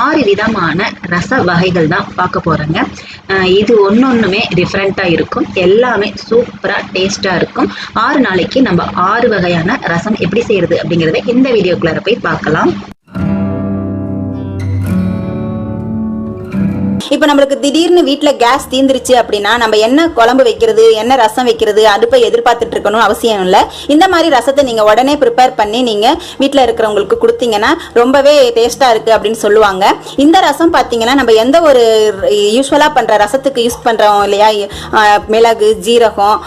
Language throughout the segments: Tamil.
ஆறு விதமான ரச வகைகள் தான் பார்க்க போறேங்க. இது இது ஒன்றுமே டிஃப்ரெண்ட்டாக இருக்கும். எல்லாமே சூப்பரா டேஸ்ட்டாக இருக்கும். ஆறு நாளைக்கு நம்ம ஆறு வகையான ரசம் எப்படி செய்யறது அப்படிங்கிறத இந்த வீடியோக்குள்ளார போய் பார்க்கலாம். இப்போ நம்மளுக்கு திடீர்னு வீட்டில் கேஸ் தீந்துருச்சு அப்படின்னா நம்ம என்ன குழம்பு வைக்கிறது என்ன ரசம் வைக்கிறது அடுப்பை எதிர்பார்த்துட்டு இருக்கணும் அவசியம் இல்லை. இந்த மாதிரி ரசத்தை நீங்கள் உடனே ப்ரிப்பேர் பண்ணி நீங்கள் வீட்டில் இருக்கிறவங்களுக்கு கொடுத்தீங்கன்னா ரொம்பவே டேஸ்ட்டாக இருக்குது அப்படின்னு சொல்லுவாங்க. இந்த ரசம் பார்த்தீங்கன்னா நம்ம எந்த ஒரு யூஸ்வலாக பண்ணுற ரசத்துக்கு யூஸ் பண்ணுறோம் இல்லையா? மிளகு ஜீரகம்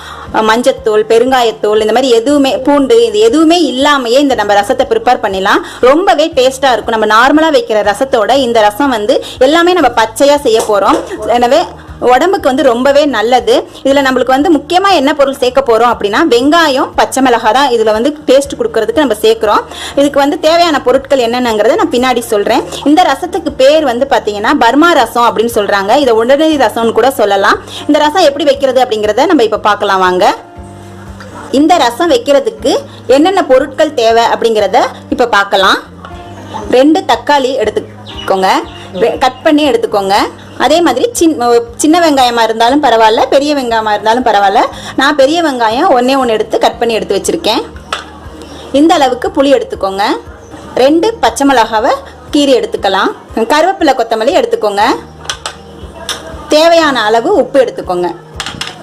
மஞ்சத்தூள் பெருங்காயத்தூள் இந்த மாதிரி எதுவுமே பூண்டு இது எதுவுமே இல்லாமையே இந்த நம்ம ரசத்தை ப்ரிப்பேர் பண்ணிடலாம். ரொம்பவே டேஸ்ட்டாக இருக்கும். நம்ம நார்மலாக வைக்கிற ரசத்தோட இந்த ரசம் வந்து எல்லாமே நம்ம பச்சையாக செய்ய போகிறோம் எனவே உடம்புக்கு வந்து ரொம்பவே நல்லது. இதில் நம்மளுக்கு வந்து முக்கியமாக என்ன பொருள் சேர்க்க போகிறோம் அப்படின்னா வெங்காயம் பச்சை மிளகா தான் இதில் வந்து டேஸ்ட் கொடுக்கறதுக்கு நம்ம சேர்க்குறோம். இதுக்கு வந்து தேவையான பொருட்கள் என்னென்னங்கிறத நான் பின்னாடி சொல்கிறேன் இந்த ரசத்துக்கு பேர் வந்து பார்த்தீங்கன்னா பர்மா ரசம் அப்படின்னு சொல்கிறாங்க இதை உடனடி ரசம்னு கூட சொல்லலாம். இந்த ரசம் எப்படி வைக்கிறது அப்படிங்கிறத நம்ம இப்போ பார்க்கலாம் வாங்க. இந்த ரசம் வைக்கிறதுக்கு என்னென்ன பொருட்கள் தேவை அப்படிங்கிறத இப்போ பார்க்கலாம். ரெண்டு தக்காளி எடுத்துக்கோங்க. கட் பண்ணி எடுத்துக்கோங்க. அதே மாதிரி சின்ன சின்ன வெங்காயமாக இருந்தாலும் பரவாயில்ல பெரிய வெங்காயமாக இருந்தாலும் பரவாயில்ல. நான் பெரிய வெங்காயம் ஒன்றே ஒன்று எடுத்து கட் பண்ணி எடுத்து வச்சுருக்கேன். இந்த அளவுக்கு புளி எடுத்துக்கோங்க. ரெண்டு பச்சை மிளகாவை கீரி எடுத்துக்கலாம். கருவேப்பிலை கொத்தமல்லி எடுத்துக்கோங்க. தேவையான அளவு உப்பு எடுத்துக்கோங்க.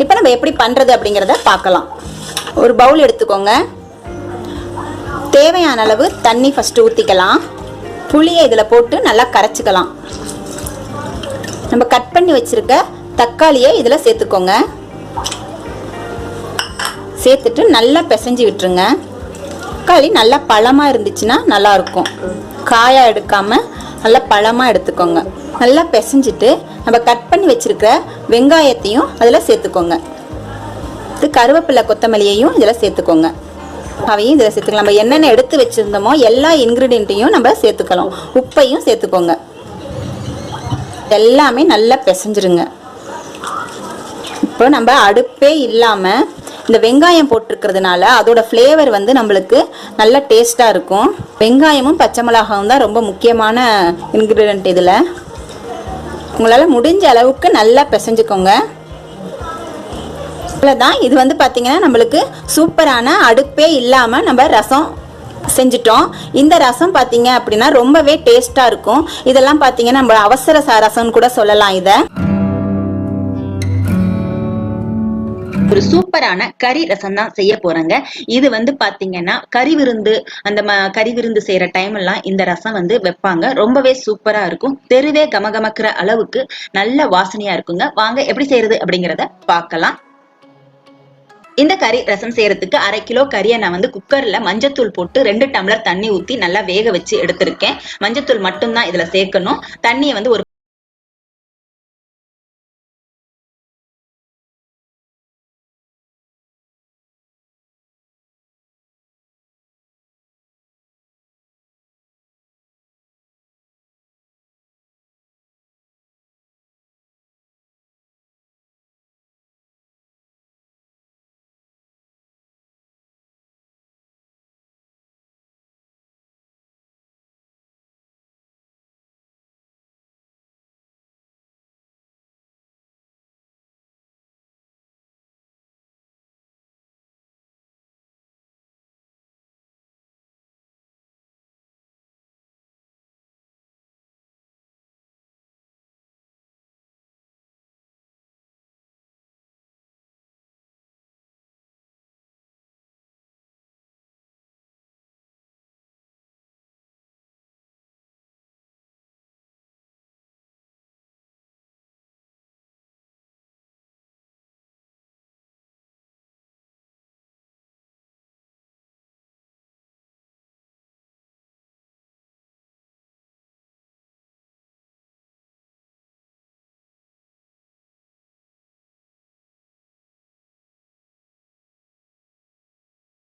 இப்போ நம்ம எப்படி பண்ணுறது அப்படிங்கிறத பார்க்கலாம். ஒரு பவுல் எடுத்துக்கோங்க. தேவையான அளவு தண்ணி ஃபஸ்ட்டு ஊற்றிக்கலாம் புளியை இதில் போட்டு நல்லா கரைச்சிக்கலாம். நம்ம கட் பண்ணி வச்சிருக்க தக்காளியை இதில் சேர்த்துக்கோங்க. சேர்த்துட்டு நல்லா பிசைஞ்சு விட்டுருங்க. தக்காளி நல்லா பழமாக இருந்துச்சுன்னா நல்லா இருக்கும். காயாக எடுக்காமல் நல்லா பழமாக எடுத்துக்கோங்க. நல்லா பிசைஞ்சிட்டு நம்ம கட் பண்ணி வச்சுருக்க வெங்காயத்தையும் அதில் சேர்த்துக்கோங்க. இது கருவேப்பிலை கொத்தமல்லியையும் இதில் சேர்த்துக்கோங்க. அவையும் இதில் சேர்த்துக்கலாம். நம்ம என்னென்ன எடுத்து வச்சுருந்தோமோ எல்லா இன்க்ரீடியண்ட்டையும் நம்ம சேர்த்துக்கலாம். உப்பையும் சேர்த்துக்கோங்க. எல்லாமே நல்லா பிசைஞ்சிருங்க. இப்போ நம்ம அடுப்பே இல்லாமல் இந்த வெங்காயம் போட்டிருக்கிறதுனால அதோட ஃப்ளேவர் வந்து நம்மளுக்கு நல்ல டேஸ்ட்டாக இருக்கும். வெங்காயமும் பச்சை மிளகாவும் தான் ரொம்ப முக்கியமான இன்க்ரீடியன்ட் இதில். உங்களால் முடிஞ்ச அளவுக்கு நல்லா பிசைஞ்சுக்கோங்க. அவ்வளோதான் இது வந்து பார்த்திங்கன்னா நம்மளுக்கு சூப்பரான அடுப்பே இல்லாமல் நம்ம ரசம் செஞ்சிட்டோம். இந்த ரசம் பார்த்தீங்க அப்படின்னா ரொம்பவே டேஸ்ட்டாக இருக்கும். இதெல்லாம் பார்த்தீங்கன்னா நம்ம அவசர ச ரசம்னு கூட சொல்லலாம் இதை. ஒரு சூப்பரான கறி ரசம் தான் செய்ய போறேங்க. இது வந்து பாத்தீங்கன்னா கறி விருந்து அந்த ம- கறி விருந்து செய்யற டைம் எல்லாம் இந்த ரசம் வந்து வைப்பாங்க. ரொம்பவே சூப்பரா இருக்கும். தெருவே கமகமக்கிற அளவுக்கு நல்ல வாசனையா இருக்குங்க. வாங்க எப்படி செய்யறது அப்படிங்கறத பார்க்கலாம் இந்த கறி ரசம் செய்யறதுக்கு அரை கிலோ கறியை நான் வந்து குக்கர்ல மஞ்சத்தூள் போட்டு ரெண்டு டம்ளர் தண்ணி ஊத்தி நல்லா வேக வச்சு எடுத்திருக்கேன். மஞ்சத்தூள் மட்டும்தான் இதுல சேர்க்கணும். தண்ணியை வந்து ஒரு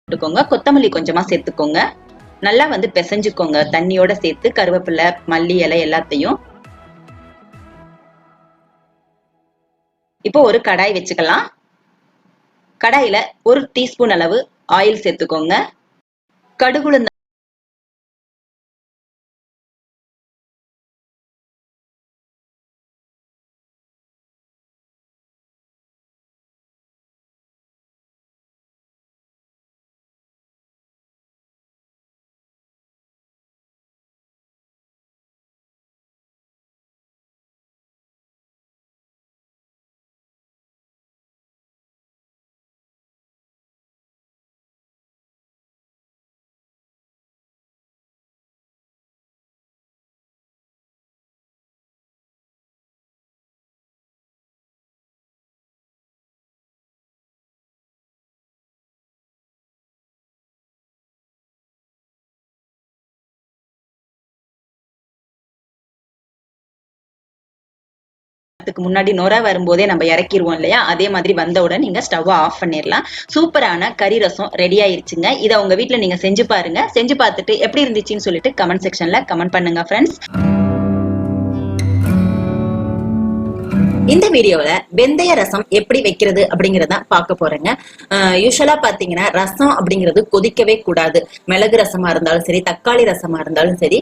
போட்டுக்கோங்க. கொத்தமல்லி கொஞ்சமா சேர்த்துக்கோங்க. நல்லா வந்து பிசைஞ்சுக்கோங்க. தண்ணியோட சேர்த்து கருவேப்பிலை மல்லி இலை எல்லாத்தையும். இப்போ ஒரு கடாய் வச்சுக்கலாம். கடாயில ஒரு டீஸ்பூன் அளவு ஆயில் சேர்த்துக்கோங்க. கடுகுளுந்த அதுக்கு முன்னாடி நுர வரும்போதே நம்ம இறக்கிடுவோம் இல்லையா? அதே மாதிரி வந்தவுடன் நீங்க ஸ்டவ் ஆஃப் பண்ணிடலாம் சூப்பரான கறி ரசம் ரெடி ஆயிருச்சுங்க. இதை உங்க வீட்டுல நீங்க செஞ்சு பாருங்க. செஞ்சு பார்த்துட்டு எப்படி இருந்துச்சுன்னு சொல்லிட்டு கமெண்ட் செக்ஷன்ல கமெண்ட் பண்ணுங்க ஃப்ரெண்ட்ஸ் இந்த வீடியோல வெந்தய ரசம் எப்படி வைக்கிறது அப்படிங்கறத பார்க்க போறேங்க. யூஸ்வலா பாத்தீங்கன்னா ரசம் அப்படிங்கிறது கொதிக்கவே கூடாது. மிளகு ரசமா இருந்தாலும் சரி தக்காளி ரசமா இருந்தாலும் சரி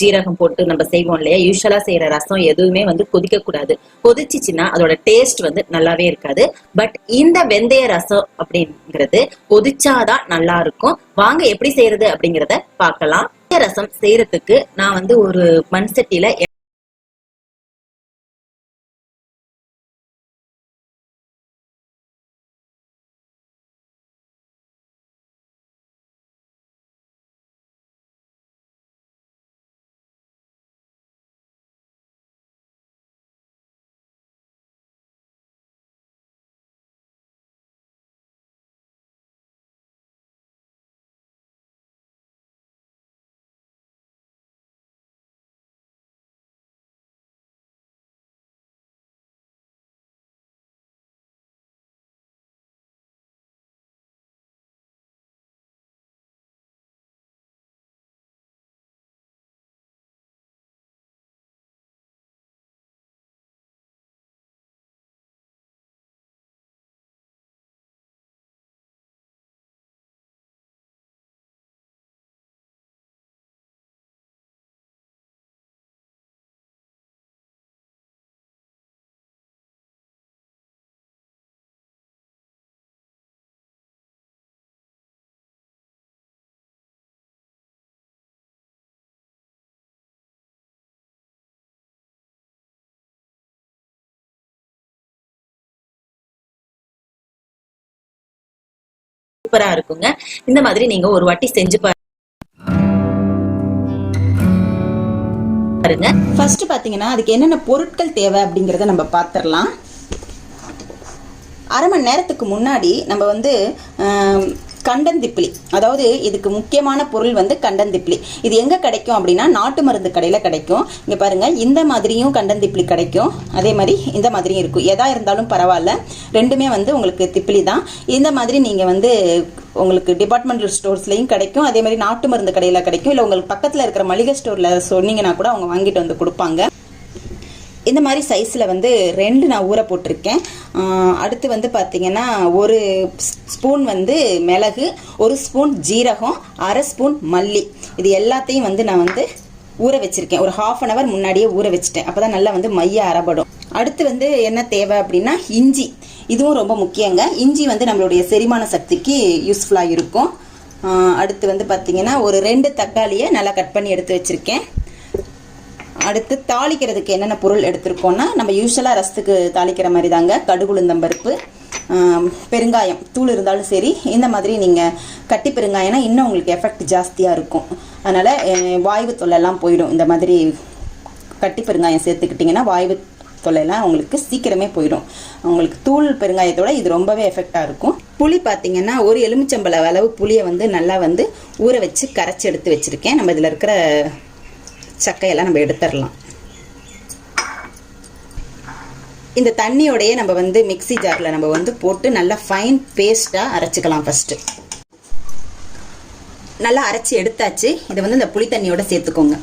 ஜீரகம் போட்டு நம்ம செய்வோம் இல்லையா? யூஸ்வலா செய்யற ரசம் எதுவுமே வந்து கொதிக்க கூடாது. கொதிச்சிச்சுன்னா அதோட டேஸ்ட் வந்து நல்லாவே இருக்காது. பட் இந்த வெந்தய ரசம் அப்படிங்கிறது கொதிச்சாதான் நல்லா இருக்கும் வாங்க எப்படி செய்யறது அப்படிங்கறத பார்க்கலாம். ரசம் செய்யறதுக்கு நான் வந்து ஒரு மண் சட்டியில சூப்பரா இருக்குங்க. இந்த மாதிரி நீங்க ஒரு வாட்டி செஞ்சு பாருங்க. ஃபர்ஸ்ட் பாத்தீங்கன்னா அதுக்கு என்னென்ன பொருட்கள் தேவை அப்படிங்கறத நம்ம பாத்திரலாம். அரை மணி நேரத்துக்கு முன்னாடி நம்ம வந்து கண்டந்திப்பிலி. அதாவது இதுக்கு முக்கியமான பொருள் வந்து கண்டந்திப்பிலி. இது எங்க கிடைக்கும் அப்படின்னா நாட்டு மருந்து கடையில கிடைக்கும். இங்க பாருங்க இந்த மாதிரியும் கண்டந்திப்பிலி கிடைக்கும். அதே மாதிரி இந்த மாதிரியும் இருக்கும். எதா இருந்தாலும் பரவாயில்ல. ரெண்டுமே வந்து உங்களுக்கு திப்பிலி தான். இந்த மாதிரி நீங்க வந்து உங்களுக்கு டிபார்ட்மெண்டல் ஸ்டோர்ஸ்லையும் கிடைக்கும். அதே மாதிரி நாட்டு மருந்து கடையில கிடைக்கும். இல்லை உங்களுக்கு பக்கத்துல இருக்கிற மளிகை ஸ்டோர்ல சொன்னீங்கன்னா கூட அவங்க வாங்கிட்டு வந்து கொடுப்பாங்க. இந்த மாதிரி சைஸில் வந்து ரெண்டு நான் ஊற போட்டிருக்கேன். அடுத்து வந்து பார்த்தீங்கன்னா ஒரு ஸ்பூன் வந்து மிளகு ஒரு ஸ்பூன் ஜீரகம் அரை ஸ்பூன் மல்லி. இது எல்லாத்தையும் வந்து நான் வந்து ஊற வச்சுருக்கேன். ஒரு ஹாஃப் அன் ஹவர் முன்னாடியே ஊற வச்சுட்டேன். அப்போ தான் நல்லா வந்து மைய அறப்படும். அடுத்து வந்து என்ன தேவை அப்படின்னா இஞ்சி. இதுவும் ரொம்ப முக்கியங்க. இஞ்சி வந்து நம்மளுடைய செரிமான சக்திக்கு யூஸ்ஃபுல்லாக இருக்கும். அடுத்து வந்து பார்த்தீங்கன்னா ஒரு ரெண்டு தக்காளியை நல்லா கட் பண்ணி எடுத்து வச்சுருக்கேன். அடுத்து தாளிக்கிறதுக்கு என்னென்ன பொருள் எடுத்திருக்கோன்னா நம்ம யூஸ்வலாக ரசத்துக்கு தாளிக்கிற மாதிரி தாங்க கடுகுளுந்தம் பருப்பு பெருங்காயம் தூள் இருந்தாலும் சரி இந்த மாதிரி நீங்கள் கட்டி பெருங்காயம்னா இன்னும் உங்களுக்கு எஃபெக்ட் ஜாஸ்தியாக இருக்கும். அதனால் வாய்வு தொல்லைலாம் போயிடும். இந்த மாதிரி கட்டி பெருங்காயம் சேர்த்துக்கிட்டிங்கன்னா வாய்வு தொல்லைலாம் உங்களுக்கு சீக்கிரமே போயிடும். உங்களுக்கு தூள் பெருங்காயத்தோட இது ரொம்பவே எஃபெக்டாக இருக்கும். புளி பார்த்தீங்கன்னா ஒரு எலுமிச்சம்பழ அளவு புளியை வந்து நல்லா வந்து ஊற வச்சு கரைச்சி எடுத்து வச்சுருக்கேன். நம்ம இதில் இருக்கிற சக்கையெல்லாம் நம்ம எடுத்துடலாம். இந்த தண்ணியோடையே நம்ம வந்து மிக்ஸி ஜாரில் நம்ம வந்து போட்டு நல்லா ஃபைன் பேஸ்ட்டாக அரைச்சிக்கலாம் ஃபஸ்ட்டு நல்லா அரைச்சி எடுத்தாச்சு. இதை வந்து இந்த புளி தண்ணியோட சேர்த்துக்கோங்க.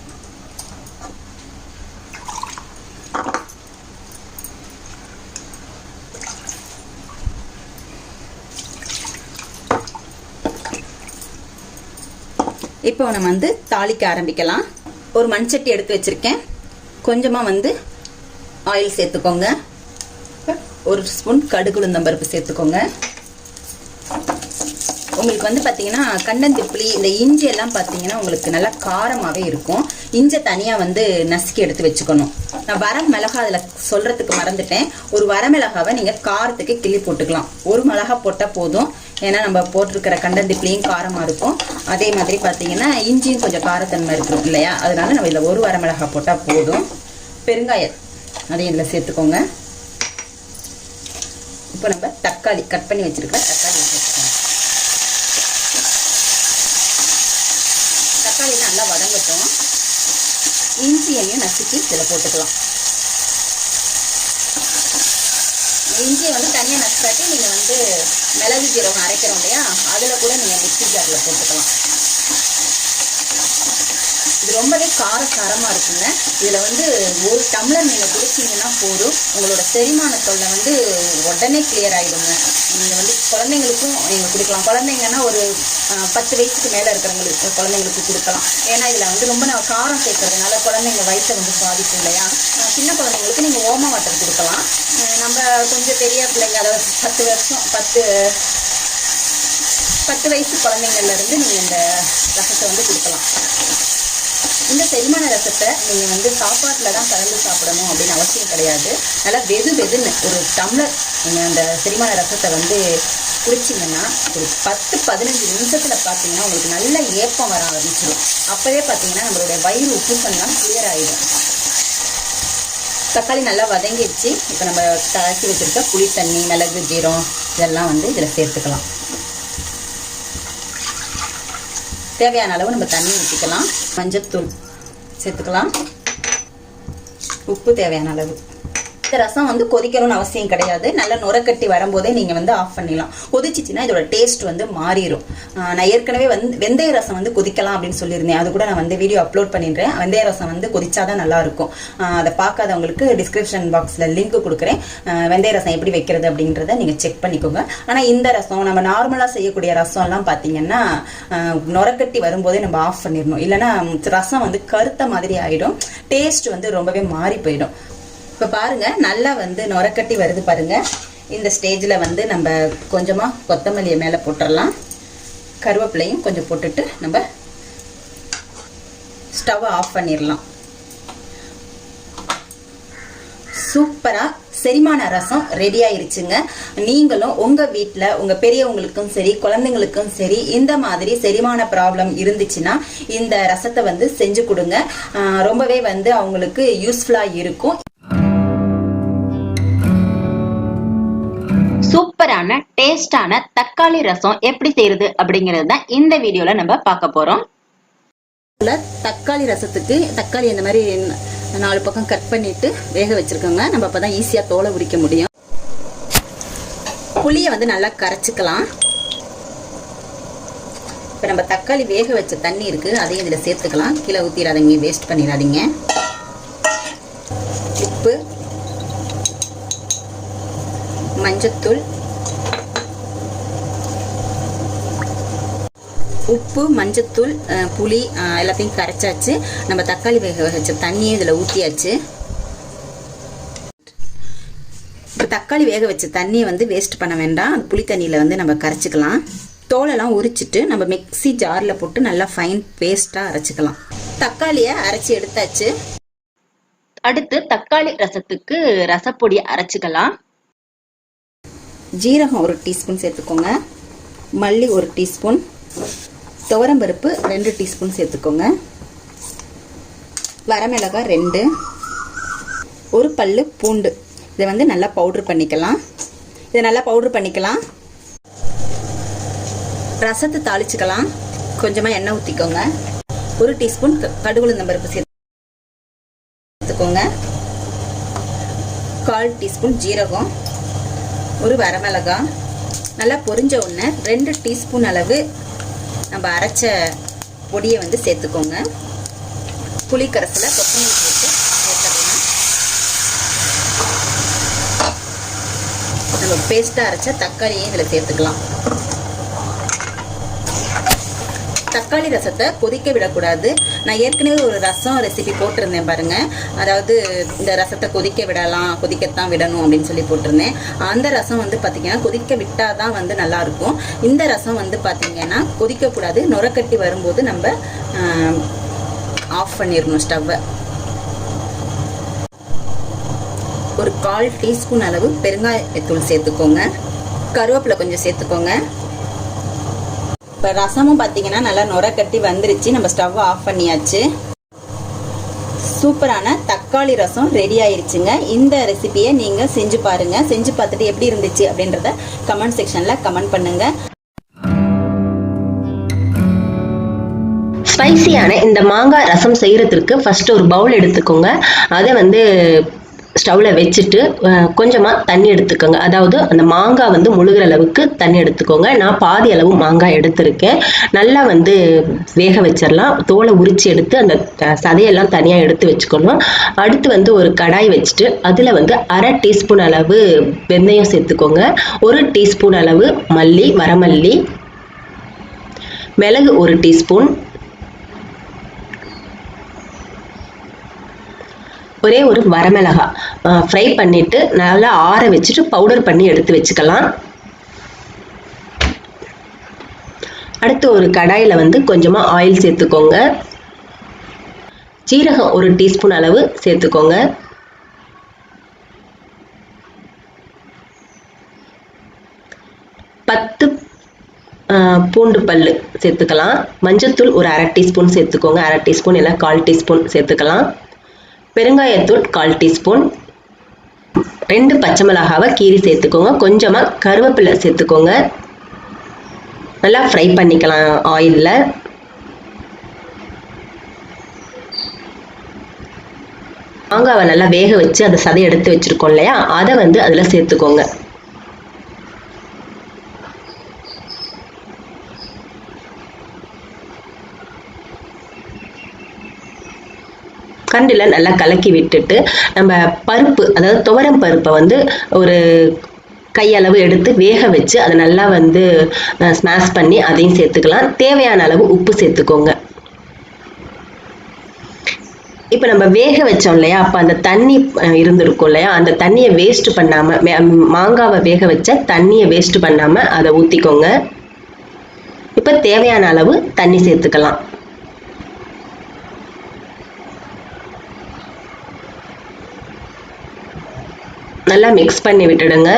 இப்போ நம்ம வந்து தாளிக்க ஆரம்பிக்கலாம். ஒரு மண் சட்டி எடுத்து வச்சுருக்கேன். கொஞ்சமாக வந்து ஆயில் சேர்த்துக்கோங்க. ஒரு ஸ்பூன் கடுகு சேர்த்துக்கோங்க. உங்களுக்கு வந்து பார்த்தீங்கன்னா கண்டந்திப்பிளி இந்த இஞ்சி எல்லாம் பார்த்தீங்கன்னா உங்களுக்கு நல்லா காரமாகவே இருக்கும். இஞ்சை தனியாக வந்து நசுக்கி எடுத்து வச்சுக்கணும். நான் வர மிளகா அதில் சொல்கிறதுக்கு மறந்துட்டேன். ஒரு வரமிளகாவை நீங்கள் காரத்துக்கு கிள்ளி போட்டுக்கலாம். ஒரு மிளகா போட்டால் போதும். ஏன்னா நம்ம போட்டிருக்கிற கண்டந்திப்பிளியும் காரமாக இருக்கும் அதே மாதிரி பார்த்தீங்கன்னா இஞ்சியும் கொஞ்சம் காரத்தன்மை இருக்கும் இல்லையா? அதனால நம்ம இதில் ஒரு வரமிளகா போட்டால் போதும். பெருங்காயம் அதையும் இதில் சேர்த்துக்கோங்க. இப்போ நம்ம தக்காளி கட் பண்ணி வச்சுருக்க தக்காளி சேர்த்துக்கோங்க. தக்காளி நல்லா வதங்கட்டும். இஞ்சியையும் நசுக்கி இதில் போட்டுக்கலாம். இஞ்சி வந்து தனியாக நசுக்காட்டி நீங்கள் வந்து மிளகு ஜீரகம் அரைக்கிறோம் இல்லையா? அதில் கூட நீங்கள் மிக்சி ஜாரில் போட்டுக்கலாம். இது ரொம்பவே காரசாரமாக இருக்குங்க. இதில் வந்து ஒரு டம்ளர் நீங்கள் குடிச்சீங்கன்னா போதும். உங்களோட செரிமான தொல்லை வந்து உடனே கிளியர் ஆகிடுங்க நீங்கள் வந்து குழந்தைங்களுக்கும் நீங்கள் கொடுக்கலாம். குழந்தைங்கன்னா ஒரு பத்து வயசுக்கு மேலே இருக்கிறவங்களுக்கு குழந்தைங்களுக்கு கொடுக்கலாம். ஏன்னா இதில் வந்து ரொம்ப நான் காரம் சேர்க்கறதுனால குழந்தைங்க வயிற்றை வந்து பாதிக்கும் இல்லையா? சின்ன குழந்தைங்களுக்கு நீங்கள் ஓம வாட்டர் கொடுக்கலாம். கொஞ்சம் பெரிய பிள்ளைங்க அதாவது பத்து வருஷம் பத்து பத்து வயசு குழந்தைங்கள்லேருந்து நீங்கள் இந்த ரசத்தை வந்து கொடுக்கலாம். இந்த செரிமான ரசத்தை நீங்கள் வந்து சாப்பாட்டில் தான் கலந்து சாப்பிடணும் அப்படின்னு அவசியம் கிடையாது. நல்லா வெது வெதுன்னு ஒரு டம்ளர் நீங்கள் அந்த செரிமான ரசத்தை வந்து குடிச்சிங்கன்னா ஒரு பத்து பதினஞ்சு நிமிஷத்தில் பார்த்தீங்கன்னா உங்களுக்கு நல்ல ஏப்பம் வர ஆரம்பிச்சிடும். அப்போவே பார்த்தீங்கன்னா நம்மளுடைய வயிறு உப்புசம்லாம் கிளியர் ஆகிடும் தக்காளி நல்லா வதங்கிடுச்சு இப்போ நம்ம கலக்கி வச்சுருக்க புளி தண்ணி மிளகு ஜீரம் இதெல்லாம் வந்து இதில் சேர்த்துக்கலாம். தேவையான அளவு நம்ம தண்ணி ஊற்றிக்கலாம் மஞ்சத்தூள் சேர்த்துக்கலாம். உப்பு தேவையான அளவு. இந்த ரசம் வந்து கொதிக்கணும்னு அவசியம் கிடையாது. நல்லா நுரக்கட்டி வரும்போதே நீங்கள் வந்து ஆஃப் பண்ணிடலாம். கொதிச்சிச்சின்னா இதோட டேஸ்ட் வந்து மாறிடும் நான் ஏற்கனவே வந்து வெந்தய ரசம் வந்து கொதிக்கலாம் அப்படின்னு சொல்லியிருந்தேன். அது கூட நான் வந்து வீடியோ அப்லோட் பண்ணிடுறேன். வெந்தய ரசம் வந்து கொதிச்சாதான் நல்லா இருக்கும். அதை பார்க்காதவங்களுக்கு டிஸ்கிரிப்ஷன் பாக்ஸில் லிங்க் கொடுக்குறேன். வெந்தய ரசம் எப்படி வைக்கிறது அப்படின்றத நீங்கள் செக் பண்ணிக்கோங்க. ஆனால் இந்த ரசம் நம்ம நார்மலாக செய்யக்கூடிய ரசம்லாம் பார்த்தீங்கன்னா நுரக்கட்டி வரும்போதே நம்ம ஆஃப் பண்ணிடணும். இல்லைன்னா ரசம் வந்து கருத்த மாதிரி ஆகிடும் டேஸ்ட் வந்து ரொம்பவே மாறி போயிடும். இப்போ பாருங்க நல்லா வந்து நுரக்கட்டி வருது பாருங்க. இந்த ஸ்டேஜில் வந்து நம்ம கொஞ்சமாக கொத்தமல்லியை மேலே போட்டுடலாம் கருவேப்பிலையும் கொஞ்சம் போட்டுட்டு நம்ம ஸ்டவ் ஆஃப் பண்ணிடலாம் சூப்பராக செரிமான ரசம் ரெடி ஆயிருச்சுங்க. நீங்களும் உங்கள் வீட்டில் உங்கள் பெரியவங்களுக்கும் சரி குழந்தைங்களுக்கும் சரி இந்த மாதிரி செரிமான ப்ராப்ளம் இருந்துச்சுன்னா இந்த ரசத்தை வந்து செஞ்சு கொடுங்க. ரொம்பவே வந்து அவங்களுக்கு யூஸ்ஃபுல்லாக இருக்கும். சூப்பரான டேஸ்டான தக்காளி ரசம் எப்படி செய்யறது அப்படிங்கறது தான் இந்த வீடியோல நம்ம பார்க்க போறோம். தக்காளி ரசத்துக்கு தக்காளி இந்த மாதிரி நாலு பக்கம் கட் பண்ணிட்டு வேக வச்சிருக்கோங்க. நம்ம அப்பதான் ஈஸியா தோலை உரிக்க முடியும். புளியை வந்து நல்லா கரைச்சிக்கலாம். இப்போ நம்ம தக்காளி வேக வச்ச தண்ணி இருக்கு அதையும் இதில் சேர்த்துக்கலாம். கீழே ஊற்றிடாதீங்க வேஸ்ட் பண்ணிடாதீங்க. உப்பு மஞ்சத்தூள் உப்பு மஞ்சத்தூள் புளி எல்லாத்தையும் கரைச்சாச்சு. நம்ம தக்காளி வேக வச்ச தண்ணியும் இதில் ஊற்றியாச்சு இப்போ தக்காளி வேக வச்ச தண்ணியை வந்து வேஸ்ட் பண்ண வேண்டாம். அந்த புளி தண்ணியில் வந்து நம்ம கரைச்சிக்கலாம். தோலெல்லாம் உரிச்சிட்டு நம்ம மிக்ஸி ஜாரில் போட்டு நல்லா ஃபைன் பேஸ்ட்டாக அரைச்சிக்கலாம். தக்காளியை அரைச்சி எடுத்தாச்சு. அடுத்து தக்காளி ரசத்துக்கு ரசப்பொடியை அரைச்சிக்கலாம். ஜீரகம் ஒரு டீஸ்பூன் சேர்த்துக்கோங்க. மல்லி ஒரு டீஸ்பூன். துவரம் பருப்பு ரெண்டு டீஸ்பூன் சேர்த்துக்கோங்க. வரமிளகாய் ரெண்டு. ஒரு பல்லு பூண்டு. இதை வந்து நல்லா பவுட்ரு பண்ணிக்கலாம். இதை நல்லா பவுட்ரு பண்ணிக்கலாம். ரசத்தை தாளிச்சுக்கலாம். கொஞ்சமாக எண்ணெய் ஊற்றிக்கோங்க ஒரு டீஸ்பூன் கடுகுளுந்தம் பருப்பு சேர்த்துக்கோங்க. கால் டீஸ்பூன் ஜீரகம். ஒரு வரமிளகாய் நல்லா பொரிஞ்ச உடனே ரெண்டு டீஸ்பூன் அளவு நம்ம அரைச்ச பொடியை வந்து சேர்த்துக்கோங்க. புளிக்கரசில் கொத்தமல்லி போட்டு சேர்த்துடலாம். நம்ம பேஸ்ட்டாக அரைச்ச தக்காளியும் இதில் சேர்த்துக்கலாம். தக்காளி ரசத்தை கொதிக்க விடக்கூடாது. நான் ஏற்கனவே ஒரு ரசம் ரெசிபி போட்டிருந்தேன் பாருங்க. அதாவது இந்த ரசத்தை கொதிக்க விடலாம் கொதிக்கத்தான் விடணும் அப்படின்னு சொல்லி போட்டிருந்தேன். அந்த ரசம் வந்து பார்த்தீங்கன்னா கொதிக்க விட்டாதான் வந்து நல்லா இருக்கும் இந்த ரசம் வந்து பார்த்தீங்கன்னா கொதிக்கக்கூடாது. நுரக்கட்டி வரும்போது நம்ம ஆஃப் பண்ணிடணும் ஸ்டவ்வை ஒரு கால் டீஸ்பூன் அளவு பெருங்காயத்தூள் சேர்த்துக்கோங்க. கருவேப்பிலை கொஞ்சம் சேர்த்துக்கோங்க. இப்போ ரசமும் பார்த்தீங்கன்னா நல்லா நுர கட்டி வந்துருச்சு. நம்ம ஸ்டவ் ஆஃப் பண்ணியாச்சு. சூப்பரான தக்காளி ரசம் ரெடி ஆயிருச்சுங்க. இந்த ரெசிபியை நீங்கள் செஞ்சு பாருங்க. செஞ்சு பார்த்துட்டு எப்படி இருந்துச்சு அப்படின்றத கமெண்ட் செக்ஷனில் கமெண்ட் பண்ணுங்க. ஸ்பைசியான இந்த மாங்காய் ரசம் செய்யறதுக்கு ஃபர்ஸ்ட் ஒரு பவுல் எடுத்துக்கோங்க. அதை வந்து ஸ்டவ்வில் வச்சுட்டு கொஞ்சமாக தண்ணி எடுத்துக்கோங்க. அதாவது அந்த மாங்காய் வந்து முழுகிற அளவுக்கு தண்ணி எடுத்துக்கோங்க. நான் பாதி அளவு மாங்காய் எடுத்திருக்கேன். நல்லா வந்து வேக வச்சிடலாம் தோலை உரிச்சு எடுத்து அந்த சதையெல்லாம் தனியாக எடுத்து வச்சுக்கணும். அடுத்து வந்து ஒரு கடாய் வச்சுட்டு அதில் வந்து அரை டீஸ்பூன் அளவு வெந்தயம் சேர்த்துக்கோங்க. ஒரு டீஸ்பூன் அளவு மல்லி வரமல்லி மிளகு ஒரு டீஸ்பூன் ஒரே ஒரு வரமிளகா ஃப்ரை பண்ணிட்டு நல்லா ஆற வச்சுட்டு பவுடர் பண்ணி எடுத்து வச்சுக்கலாம். அடுத்து ஒரு கடாயில் வந்து கொஞ்சமாக ஆயில் சேர்த்துக்கோங்க. ஜீரகம் ஒரு டீஸ்பூன் அளவு சேர்த்துக்கோங்க. பத்து பூண்டு பல்லு சேர்த்துக்கலாம். மஞ்சத்தூள் ஒரு அரை டீஸ்பூன் சேர்த்துக்கோங்க. அரை டீஸ்பூன் இல்லை கால் டீஸ்பூன் சேர்த்துக்கலாம். பெருங்காயத்தூள் கால் டீஸ்பூன். ரெண்டு பச்சை மிளகாவை கீரி சேர்த்துக்கோங்க. கொஞ்சமாக கருவேப்பிலை சேர்த்துக்கோங்க. நல்லா ஃப்ரை பண்ணிக்கலாம் ஆயிலில் மாங்காவை நல்லா வேக வச்சு அதை சதை எடுத்து வச்சுருக்கோம் இல்லையா? அதை வந்து அதில் சேர்த்துக்கோங்க. கண்டில் நல்லா கலக்கி விட்டுட்டு நம்ம பருப்பு அதாவது துவரம் பருப்பை வந்து ஒரு கையளவு எடுத்து வேக வச்சு அதை நல்லா வந்து ஸ்மாஷ் பண்ணி அதையும் சேர்த்துக்கலாம். தேவையான அளவு உப்பு சேர்த்துக்கோங்க. இப்போ நம்ம வேக வச்சோம் இல்லையா? அப்போ அந்த தண்ணி இருந்திருக்கும் இல்லையா? அந்த தண்ணியை வேஸ்ட் பண்ணாமல் மாங்காவை வேக வச்ச தண்ணியை வேஸ்ட் பண்ணாமல் அதை ஊற்றிக்கோங்க இப்போ தேவையான அளவு தண்ணி சேர்த்துக்கலாம். நல்லா மிக்ஸ் பண்ணி விட்டுடுங்க.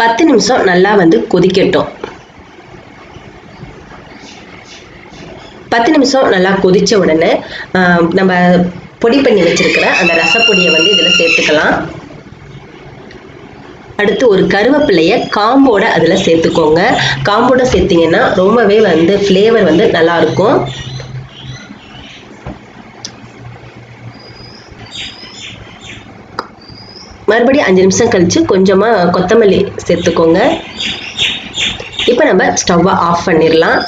பத்து நிமிஷம் நல்லா வந்து கொதிக்கட்டும். பத்து நிமிஷம் நல்லா கொதித்த உடனே நம்ம பொடி பண்ணி வச்சிருக்கிற அந்த ரசப்பொடியை வந்து இதில் சேர்த்துக்கலாம். அடுத்து ஒரு கருவேப்பிலைய காம்போட அதில் சேர்த்துக்கோங்க. காம்போட சேர்த்திங்கன்னா ரொம்பவே வந்து ஃப்ளேவர் வந்து நல்லா மறுபடியும் அஞ்சு நிமிஷம் கழிச்சு கொஞ்சமா கொத்தமல்லி சேர்த்துக்கோங்க. இப்போ நம்ம ஸ்டவ்வை ஆஃப் பண்ணிடலாம்.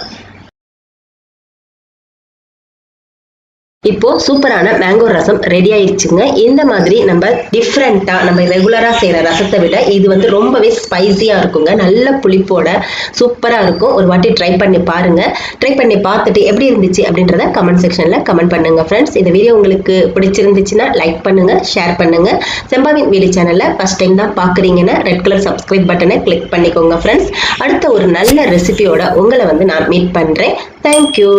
இப்போ சூப்பரான மேங்கோ ரசம் ரெடி ஆயிடுச்சுங்க. இந்த மாதிரி நம்ம டிஃப்ரெண்டா நம்ம ரெகுலரா செய்யற ரசத்தை விட இது வந்து ரொம்பவே ஸ்பைசியா இருக்குங்க. நல்ல புளிப்போட சூப்பரா இருக்கும். ஒரு வாட்டி ட்ரை பண்ணி பாருங்க. ட்ரை பண்ணி பார்த்துட்டு எப்படி இருந்துச்சு அப்படின்றத கமெண்ட் செக்ஷன்ல கமெண்ட் பண்ணுங்க ஃப்ரெண்ட்ஸ் இந்த வீடியோ உங்களுக்கு பிடிச்சிருந்துச்சுன்னா லைக் பண்ணுங்க ஷேர் பண்ணுங்க. செம்பாவின் வீடு சேனல்ல ஃபர்ஸ்ட் டைம் தான் பாக்குறீங்கன்னா ரெட் கலர் சப்ஸ்கிரைப் பட்டனை கிளிக் பண்ணிக்கோங்க ஃப்ரெண்ட்ஸ் அடுத்த ஒரு நல்ல ரெசிபியோட உங்களை வந்து நான் மீட் பண்றேன். தேங்க்யூ